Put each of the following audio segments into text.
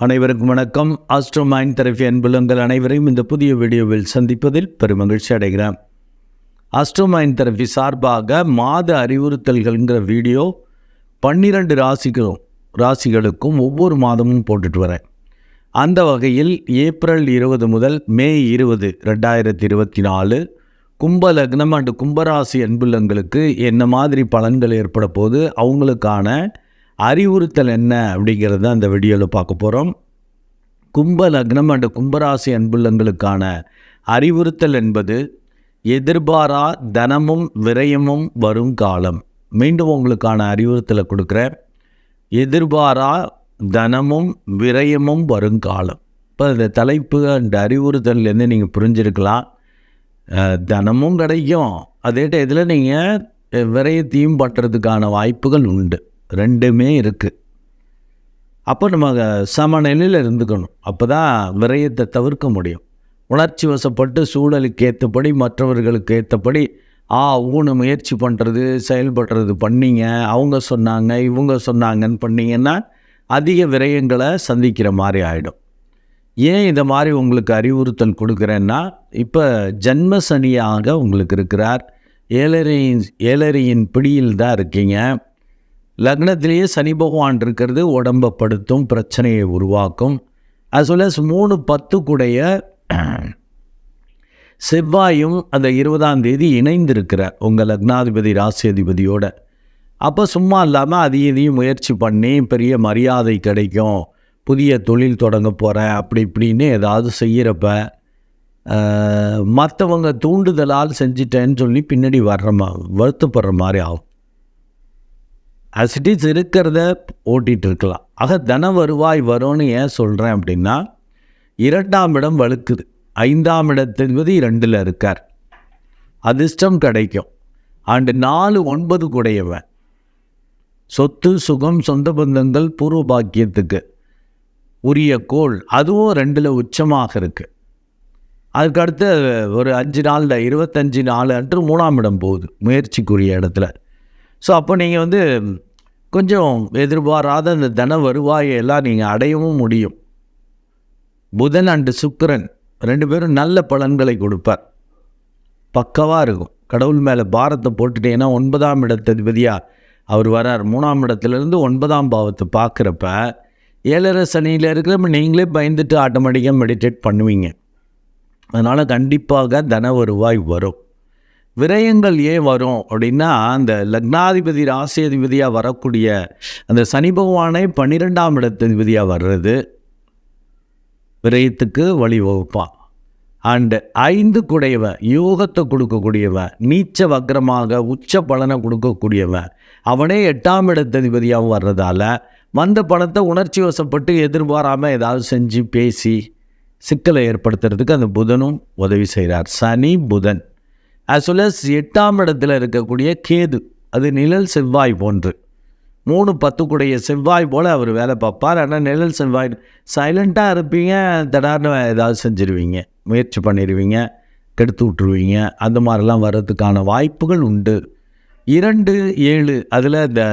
அனைவருக்கும் வணக்கம். Astro mind therapy அன்புலங்கள் அனைவரையும் இந்த புதிய வீடியோவில் சந்திப்பதில் பெருமகிழ்ச்சி அடைகிறேன். ஆஸ்ட்ரோ மைண்ட் தெரபி சார்பாக மாத அறிவுறுத்தல்கள்ங்கிற வீடியோ பன்னிரண்டு ராசிகளும் ராசிகளுக்கும் ஒவ்வொரு மாதமும் போட்டுட்டு வரேன். அந்த வகையில் ஏப்ரல் இருபது முதல் மே இருபது ரெண்டாயிரத்தி இருபத்தி நாலு கும்ப லக்னம் அண்டு கும்பராசி அன்புள்ளங்களுக்கு என்ன மாதிரி பலன்கள் ஏற்பட போது அவங்களுக்கான அறிவுறுத்தல் என்ன அப்படிங்கிறத அந்த வீடியோவில் பார்க்க போகிறோம் கும்ப லக்னம் அண்டு கும்பராசி அன்புள்ளங்களுக்கான அறிவுறுத்தல் என்பது எதிர்பாரா தனமும் விரயமும் வரும் காலம். மீண்டும் உங்களுக்கான அறிவுறுத்தலை கொடுக்குறேன். எதிர்பாரா தனமும் விரயமும் வரும் காலம். இப்போ இந்த தலைப்பு அந்த அறிவுறுத்தல்லேருந்து நீங்கள் புரிஞ்சிருக்கலாம். தனமும் கிடைக்கும் அதே டயத்தில் நீங்கள் விரயத்தையும் பண்ணுறதுக்கான வாய்ப்புகள் உண்டு. ரெண்டுமே இருக்குது அப்போ நம்ம சமநிலையில் இருந்துக்கணும். அப்போ தான் விரயத்தை தவிர்க்க முடியும். உணர்ச்சி வசப்பட்டு சூழலுக்கு ஏற்றபடி மற்றவர்களுக்கு ஏற்றபடி ஆ ஊன முயற்சி பண்ணுறது செயல்படுறது பண்ணீங்க அவங்க சொன்னாங்க இவங்க சொன்னாங்கன்னு பண்ணிங்கன்னா அதிக விரயங்களை சந்திக்கிற மாதிரி ஆகிடும் ஏன் இதை மாதிரி உங்களுக்கு அறிவுறுத்தல் கொடுக்குறேன்னா இப்போ ஜன்ம சனியாக உங்களுக்கு இருக்கிறார். ஏழறையின் ஏழறையின் பிடியில் தான் இருக்கீங்க. லக்னத்திலேயே சனி பகவான் இருக்கிறது உடம்பப்படுத்தும் பிரச்சனையை உருவாக்கும். அஸ் வெல் அஸ் மூணு பத்து கூடைய செவ்வாயும் அந்த இருபதாம் தேதி இணைந்திருக்கிறார் உங்கள் லக்னாதிபதி ராசியதிபதியோட. அப்போ சும்மா இல்லாமல் அதையும் இதையும் முயற்சி பண்ணி பெரிய மரியாதை கிடைக்கும் புதிய தொழில் தொடங்க போகிறேன் அப்படி இப்படின்னு ஏதாவது செய்கிறப்ப மற்றவங்க தூண்டுதலால் செஞ்சிட்டேன்னு சொல்லி பின்னாடி வர்ற மா வருத்தப்படுற மாதிரி ஆகும். அசிட்டிஸ் இருக்கிறத ஓட்டிகிட்டு இருக்கலாம் ஆக தன வருவாய் வரும்னு ஏன் சொல்கிறேன் அப்படின்னா இரண்டாம் இடம் வலுக்குது. ஐந்தாம் இடத்தின்பதி ரெண்டில் இருக்கார். அதிர்ஷ்டம் கிடைக்கும். ஆண்டு நாலு ஒன்பது கூடையவன். சொத்து சுகம் சொந்த பந்தங்கள் பூர்வ பாக்கியத்துக்கு உரிய கோள். அதுவும் ரெண்டில் உச்சமாக இருக்குது அதுக்கடுத்து ஒரு அஞ்சு நாளில் இருபத்தஞ்சி நாள் அன்று மூணாம் இடம் போகுது முயற்சிக்குரிய இடத்துல. ஸோ அப்போ நீங்கள் வந்து கொஞ்சம் எதிர்பாராத அந்த தன வருவாயை எல்லாம் நீங்கள் அடையவும் முடியும். புதன் அண்டு சுக்கிரன் ரெண்டு பேரும் நல்ல பலன்களை கொடுப்பார். பக்கவாக இருக்கும். கடவுள் மேலே பாரத்தை போட்டுட்டீங்கன்னா ஒன்பதாம் இடத்ததிபதியாக அவர் வரார். மூணாம் இடத்துலேருந்து ஒன்பதாம் பாவத்தை பார்க்குறப்ப ஏழரை சனியில் இருக்கிறப்ப நீங்களே பயந்துட்டு ஆட்டோமேட்டிக்காக மெடிடேட் பண்ணுவீங்க. அதனால் கண்டிப்பாக தன வருவாய் வரும். விரயங்கள் ஏன் வரும் அப்படின்னா அந்த லக்னாதிபதி ராசியதிபதியாக வரக்கூடிய அந்த சனி பகவானே பன்னிரெண்டாம் இடத்ததிபதியாக வர்றது விரயத்துக்கு வழிவகுப்பான். அண்டு ஐந்து குடையவன் யோகத்தை கொடுக்கக்கூடியவன் நீச்ச வக்கரமாக உச்ச பலனை கொடுக்கக்கூடியவன் அவனே எட்டாம் இடத்ததிபதியாகவும் வர்றதால வந்த பணத்தை உணர்ச்சி வசப்பட்டு எதிர்பாராமல் ஏதாவது செஞ்சு பேசி சிக்கலை ஏற்படுத்துறதுக்கு அந்த புதனும் உதவி செய்கிறார் சனி புதன். அஸ் வெல் அஸ் எட்டாம் இடத்தில் இருக்கக்கூடிய கேது அது நிழல் செவ்வாய் போன்று மூணு பத்துக்குடைய செவ்வாய் போல் அவர் வேலை பார்ப்பார். ஆனால் நிழல் செவ்வாய் சைலண்ட்டாக இருப்பீங்க தடார்னு ஏதாவது செஞ்சிருவீங்க முயற்சி பண்ணிடுவீங்க கெடுத்து விட்ருவீங்க அந்த மாதிரிலாம் வர்றதுக்கான வாய்ப்புகள் உண்டு. இரண்டு ஏழு அதில் இந்த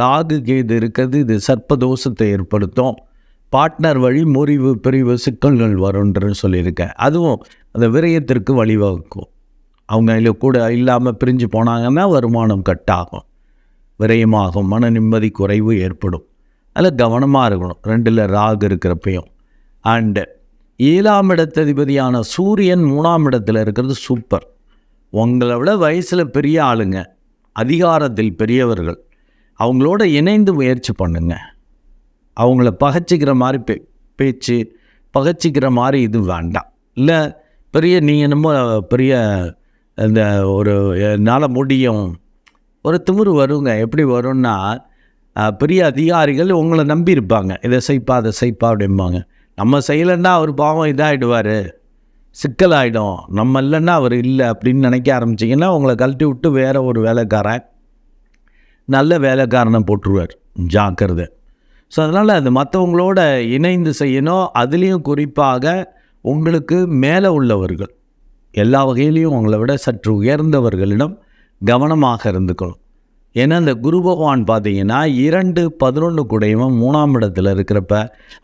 ராகு கேது இருக்கிறது இது சர்ப்பதோஷத்தை ஏற்படுத்தும். பார்ட்னர் வழி முறிவு பிரிவு சிக்கல்கள் வரும்ன்றன்னு சொல்லியிருக்கேன். அதுவும் அந்த விரயத்திற்கு வழிவகுக்கும். அவங்க இதில் கூட இல்லாமல் பிரிஞ்சு போனாங்கன்னா வருமானம் கட் ஆகும் விரயமாகும் மன நிம்மதி குறைவு ஏற்படும். அதில் கவனமாக இருக்கணும். ரெண்டில் ராகு இருக்கிறப்பையும். அண்டு ஏழாம் இடத்ததிபதியான சூரியன் மூணாம் இடத்துல இருக்கிறது சூப்பர் உங்களை விட வயசில் பெரிய ஆளுங்க. அதிகாரத்தில் பெரியவர்கள். அவங்களோட இணைந்து முயற்சி பண்ணுங்க. அவங்கள பகைச்சிக்கிற மாதிரி பே பேச்சு பகைச்சிக்கிற மாதிரி இது வேண்டாம். இல்லை பெரிய நீங்கள் என்னமோ பெரிய இந்த ஒரு என்னால் முடியும். ஒரு திமிரு வருங்க. எப்படி வரும்னா பெரிய அதிகாரிகள் உங்களை நம்பி இருப்பாங்க இதை செய்ப்பா அதை செய்ப்பா அப்படிம்பாங்க. நம்ம செய்யலைன்னா அவர் பாவம் இதாகிடுவார் சிக்கலாகிடும் நம்ம இல்லைன்னா அவர் இல்லை அப்படின்னு நினைக்க ஆரம்பிச்சிங்கன்னா உங்களை கழட்டி விட்டு வேற ஒரு வேலைக்காரன் நல்ல வேலைக்காரனை போட்டுருவார். ஜாக்கிரதை. ஸோ அதனால் அது மற்றவங்களோட இணைந்து செய்யணும். அதுலேயும் குறிப்பாக உங்களுக்கு மேலே உள்ளவர்கள். எல்லா வகையிலையும் உங்களை விட சற்று உயர்ந்தவர்களிடம் கவனமாக இருந்துக்கணும். ஏன்னா இந்த குரு பகவான் பார்த்தீங்கன்னா இரண்டு பதினொன்று கூடையவன் மூணாம் இடத்துல இருக்கிறப்ப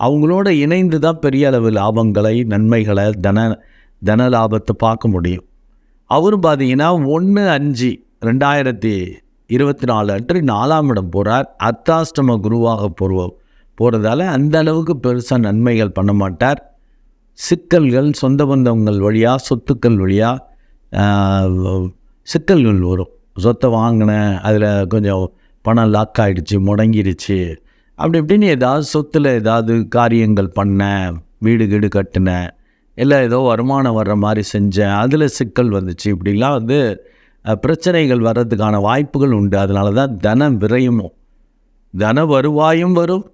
அவங்களோட இணைந்து தான் பெரிய அளவு லாபங்களை நன்மைகளை தன தன லாபத்தை பார்க்க முடியும். அவரும் பார்த்தீங்கன்னா ஒன்று அஞ்சு ரெண்டாயிரத்தி இருபத்தி நாலு அன்று நாலாம் இடம் போகிறார் அர்த்தாஷ்டம குருவாக போடுவோம் போகிறதால அந்த அளவுக்கு பெருசாக நன்மைகள் பண்ண மாட்டார். சிக்கல்கள் சொந்த பந்தங்கள் வழியாக சொத்துக்கள் வழியாக சிக்கல்கள் வரும். சொத்தை வாங்கினேன் அதில் கொஞ்சம் பணம் லாக் ஆகிடுச்சு முடங்கிடுச்சு அப்படி இப்படின்னு ஏதாவது சொத்தில் ஏதாவது காரியங்கள் பண்ணேன் வீடு கீடு கட்டினேன் இல்லை ஏதோ வருமானம் வர்ற மாதிரி செஞ்சேன் அதில் சிக்கல் வந்துச்சு. இப்படிலாம் வந்து பிரச்சனைகள் வர்றதுக்கான வாய்ப்புகள் உண்டு. அதனால தான் தன விரயமும் தன வருவாயும் வரும்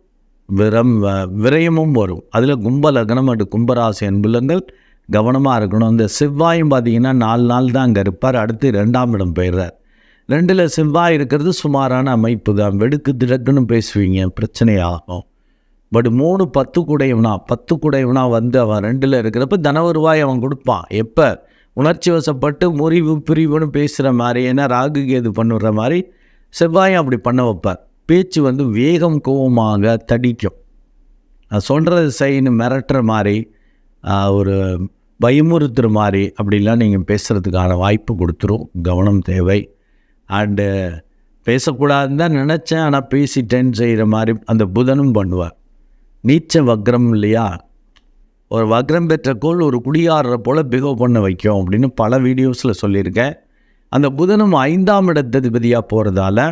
விரம் விரயமும் வரும். அதில் கும்ப லக்னம் அண்டு கும்பராசி அன்புலங்கள் கவனமாக இருக்கணும். இந்த செவ்வாயும் பார்த்தீங்கன்னா நாலு நாள் தான் அங்கே இருப்பார். அடுத்து ரெண்டாம் இடம் போயிடுறார். ரெண்டில் செவ்வாய் இருக்கிறது சுமாரான அமைப்பு தான். வெடுக்கு திடக்குன்னு பேசுவீங்க. பிரச்சனையாகும். பட் மூணு பத்து குடையவனா பத்து குடையவனா வந்து அவன் ரெண்டில் இருக்கிறப்ப தன வருவாய் அவன் கொடுப்பான். எப்போ? உணர்ச்சி வசப்பட்டு முறிவு பிரிவுன்னு பேசுகிற மாதிரி ஏன்னா ராகு கேது பண்ணுற மாதிரி செவ்வாயும் அப்படி பண்ண வைப்பார். பேச்சு வந்து வேகம் கோவமாக தடிக்கும். சொல்கிறது செய்யணும் மிரட்டுற மாதிரி ஒரு பயமுறுத்துற மாதிரி அப்படிலாம் நீங்கள் பேசுகிறதுக்கான வாய்ப்பு கொடுத்துரும். கவனம் தேவை. அண்டு பேசக்கூடாதுன்னு தான் நினச்சேன் ஆனால் பேசிட்டேன்னு செய்கிற மாதிரி அந்த புதனும் பண்ணுவார். நீச்ச வக்ரம் இல்லையா? ஒரு வக்ரம் பெற்ற கோள் ஒரு குடியாடுற போல் பிகவ் பண்ண வைக்கும் அப்படின்னு பல வீடியோஸில் சொல்லியிருக்கேன். அந்த புதனும் ஐந்தாம் இடத்ததிபதியாக போகிறதால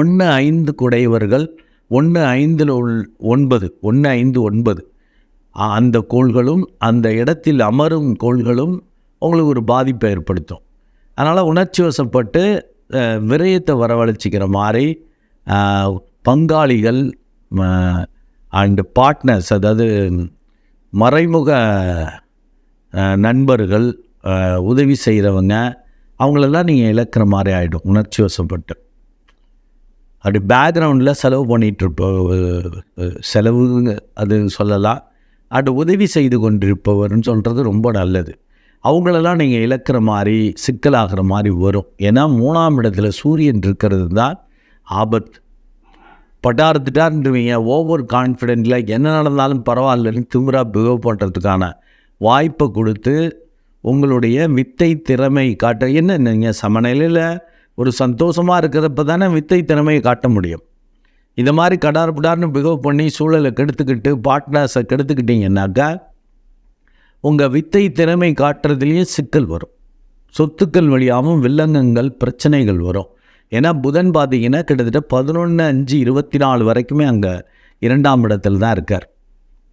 ஒன்று ஐந்து குடையவர்கள் ஒன்று ஐந்தில் உள் ஒன்பது ஒன்று ஐந்து ஒன்பது. அந்த கோள்களும் அந்த இடத்தில் அமரும் கோள்களும் உங்களுக்கு ஒரு பாதிப்பை ஏற்படுத்தும். அதனால் உணர்ச்சி வசப்பட்டு விரயத்தை வரவழைச்சிக்கிற மாதிரி பங்காளிகள் அண்டு பார்ட்னர்ஸ் அதாவது மறைமுக நண்பர்கள் உதவி செய்கிறவங்க அவங்களெல்லாம் நீங்கள் இழக்கிற மாதிரி ஆகிடும் உணர்ச்சி வசப்பட்டு. அப்படி பேக்ரவுண்டில் செலவு பண்ணிகிட்ருப்ப செலவு அது சொல்லலாம். அது உதவி செய்து கொண்டிருப்பவர்னு சொல்கிறது ரொம்ப நல்லது. அவங்களெல்லாம் நீங்கள் இழக்கிற மாதிரி சிக்கலாகிற மாதிரி வரும். ஏன்னா மூணாம் இடத்துல சூரியன் இருக்கிறது தான் ஆபத்து. பட்டார்த்துட்டாருன்றவங்க ஓவர் கான்ஃபிடென்ட்டில் என்ன நடந்தாலும் பரவாயில்லன்னு திமிரா பிஹேவ் பண்ணுறதுக்கான வாய்ப்பை கொடுத்து உங்களுடைய வித்தை திறமை காட்ட என்ன நீங்கள் சமநிலையில் ஒரு சந்தோஷமாக இருக்கிறப்ப தானே வித்தை திறமையை காட்ட முடியும். இந்த மாதிரி கடார் புடார்னு பிகவ் பண்ணி சூழலை கெடுத்துக்கிட்டு பார்ட்னர்ஸை கெடுத்துக்கிட்டீங்கன்னாக்கா உங்கள் வித்தை திறமை காட்டுறதுலேயே சிக்கல் வரும். சொத்துக்கள் வழியாகவும் வில்லங்கங்கள் பிரச்சனைகள் வரும். ஏன்னா புதன் பார்த்தீங்கன்னா கிட்டத்தட்ட பதினொன்று அஞ்சு இருபத்தி நாலு வரைக்குமே அங்கே இரண்டாம் இடத்துல தான் இருக்கார்.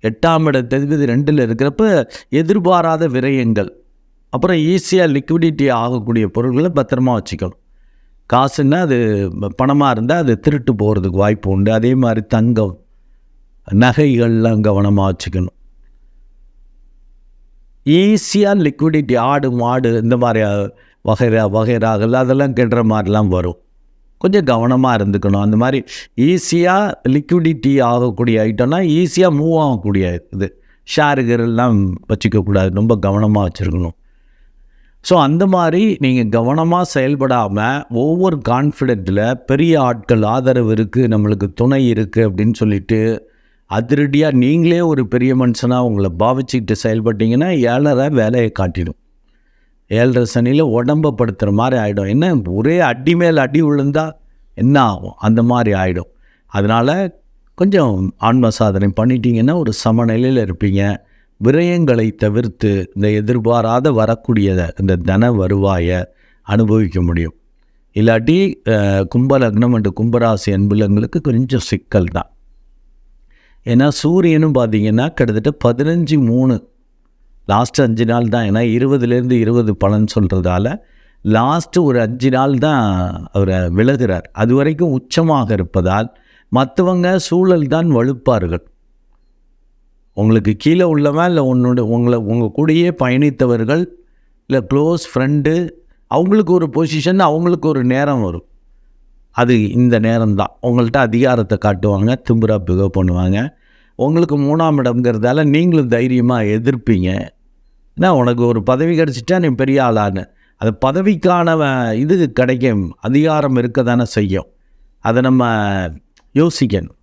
எட்டாம் இடத்ததிபதி ரெண்டில் இருக்கிறப்ப எதிர்பாராத விரயங்கள். அப்புறம் ஈஸியாக லிக்விடிட்டி ஆகக்கூடிய பொருட்களை பத்திரமா வச்சுக்கணும். காசுன்னா அது பணமாக இருந்தால் அது திருட்டு போகிறதுக்கு வாய்ப்பு உண்டு. அதே மாதிரி தங்கம் நகைகள்லாம் கவனமாக வச்சுக்கணும். ஈஸியாக லிக்விடிட்டி ஆடு மாடு இந்த மாதிரி அஹ், வகைரா வகைராகள் அதெல்லாம் கெடுற மாதிரிலாம் வரும். கொஞ்சம் கவனமாக இருந்துக்கணும். அந்த மாதிரி ஈஸியாக லிக்விடிட்டி ஆகக்கூடிய ஐட்டம்னா ஈஸியாக மூவ் ஆகக்கூடிய இது. ஷேருகரெல்லாம் வச்சுக்கக்கூடாது. ரொம்ப கவனமாக வச்சுருக்கணும். ஸோ அந்த மாதிரி நீங்கள் கவனமாக செயல்படாமல் ஒவ்வொரு கான்ஃபிடென்ட்டில் பெரிய ஆட்கள் ஆதரவு இருக்குது நம்மளுக்கு துணை இருக்குது அப்படின்னு சொல்லிட்டு அதிரடியாக நீங்களே ஒரு பெரிய மனுஷனாக உங்களை பாவிச்சுக்கிட்டு செயல்பட்டீங்கன்னா ஏழரை வேலையை காட்டிடும். ஏழரை சனியில் உடம்பப்படுத்துகிற மாதிரி ஆகிடும் என்ன ஒரே அடி மேல் அடி விழுந்தால் என்ன ஆகும்? அந்த மாதிரி ஆகிடும் அதனால் கொஞ்சம் ஆன்ம சாதனை பண்ணிட்டீங்கன்னா ஒரு சமநிலையில் இருப்பீங்க. விரயங்களை தவிர்த்து இந்த எதிர்பாராத வரக்கூடிய இந்த தன வருவாயை அனுபவிக்க முடியும். இல்லாட்டி கும்பலக்னம் கும்ப அண்டு கும்பராசி அன்புலங்களுக்கு கொஞ்சம் சிக்கல் தான். ஏன்னா சூரியனும் பார்த்தீங்கன்னா கிட்டத்தட்ட பதினஞ்சு மூணு லாஸ்ட் அஞ்சு நாள் தான். ஏன்னா இருபதுலேருந்து இருபது பலன் சொல்கிறதால லாஸ்ட்டு ஒரு அஞ்சு நாள் தான் அவரை விலகிறார். அது வரைக்கும் உச்சமாக இருப்பதால் மற்றவங்க சூழல் தான் வலுப்பார்கள் உங்களுக்கு கீழே உள்ளவன் இல்லை உன்னோட உங்களை உங்கள் கூடயே பயணித்தவர்கள் இல்லை க்ளோஸ் ஃப்ரெண்டு அவங்களுக்கு ஒரு பொசிஷன் அவங்களுக்கு ஒரு நேரம் வரும். அது இந்த நேரம் தான் உங்கள்கிட்ட அதிகாரத்தை காட்டுவாங்க திம்புரா பிகவ் பண்ணுவாங்க. உங்களுக்கு மூணாம் இடம்ங்கிறதால நீங்களும் தைரியமாக எதிர்ப்பீங்க. ஏன்னா உனக்கு ஒரு பதவி கிடச்சிட்டா நீ பெரிய ஆளான்னு. அது பதவிக்கான இது கிடைக்கும். அதிகாரம் இருக்க தானே செய்யும். அதை நம்ம யோசிக்கணும்.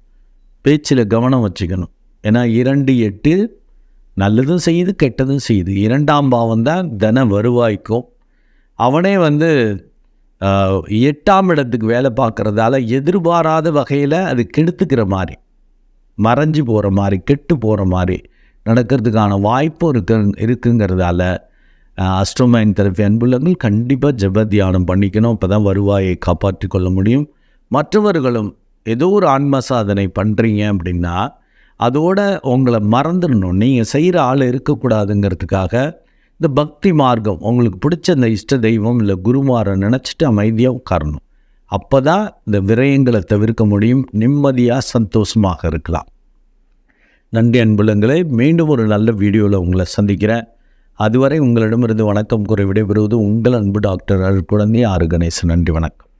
பேச்சில் கவனம் வச்சுக்கணும். ஏன்னா இரண்டு எட்டு நல்லதும் செய்யுது கெட்டதும் செய்யுது. இரண்டாம் பாவம் தான் தன வருவாய்க்கும். அவனே வந்து எட்டாம் இடத்துக்கு வேலை பார்க்குறதால எதிர்பாராத வகையில் அது கெடுத்துக்கிற மாதிரி மறைஞ்சு போகிற மாதிரி கெட்டு போகிற மாதிரி நடக்கிறதுக்கான வாய்ப்பும் இருக்கு இருக்குங்கிறதால அஸ்ட்ரோமைன் தெரப்பி அன்புள்ளங்கள் கண்டிப்பாக ஜெப தியானம் பண்ணிக்கணும். அப்போ தான் வருவாயை காப்பாற்றி கொள்ள முடியும். மற்றவர்களும் ஏதோ ஒரு ஆன்ம சாதனை பண்ணுறீங்க அப்படின்னா அதோட உங்களை மறந்துடணும். நீங்கள் செய்கிற ஆள் இருக்கக்கூடாதுங்கிறதுக்காக இந்த பக்தி மார்க்கம் உங்களுக்கு பிடிச்ச இந்த இஷ்ட தெய்வம் இல்லை குருமாரை நினச்சிட்டு அமைதியாக உட்காரணும். அப்போ தான் இந்த விரயங்களை தவிர்க்க முடியும். நிம்மதியாக சந்தோஷமாக இருக்கலாம். நன்றி அன்புலங்களே மீண்டும் ஒரு நல்ல வீடியோவில் உங்களை சந்திக்கிறேன். அதுவரை உங்களிடமிருந்து வணக்கம் கூறி விடைபெறுவது உங்கள் அன்பு டாக்டர் அருட்குழந்தை ஆறு கணேசன் நன்றி வணக்கம்.